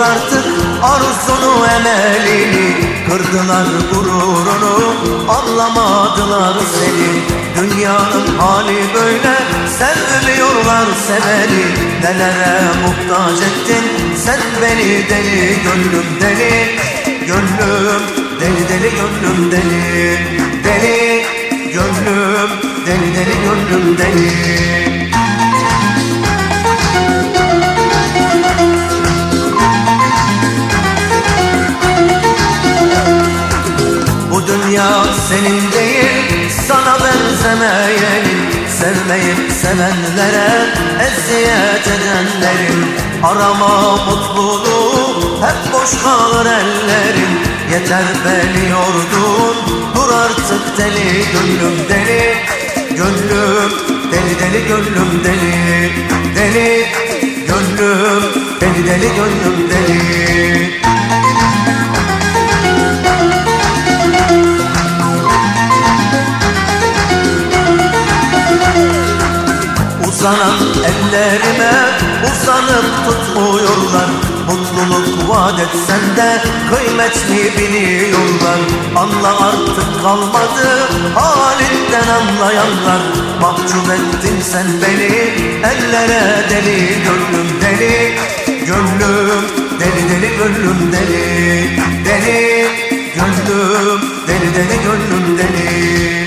Dur artık arzunu emelini Kırdılar gururunu. Anlamadılar seni Dünyanın hali böyle. Sevmiyorlar seveni Nelere muhtaç ettin? Sen beni deli gönlüm deli deli Gönlüm deli deli gönlüm deli Deli gönlüm deli deli gönlüm deli. Dünya senin değil sana benzemeyenin Sevmeyip sevenlere eziyet edenlerin. Arama mutluluğu hep boş kalır ellerin. Yeter beni yordun dur artık deli gönlüm deli. Gönlüm deli deli gönlüm deli. Deli gönlüm deli deli gönlüm deli Uzanan ellerime uzanıp tutmuyorlar. Mutluluk vaat etsen de kıymetli biliyorlar. Anla artık kalmadı halinden anlayanlar. Mahcup ettin sen beni ellere deli gönlüm deli. Gönlüm deli deli gönlüm deli. Deli gönlüm deli deli gönlüm deli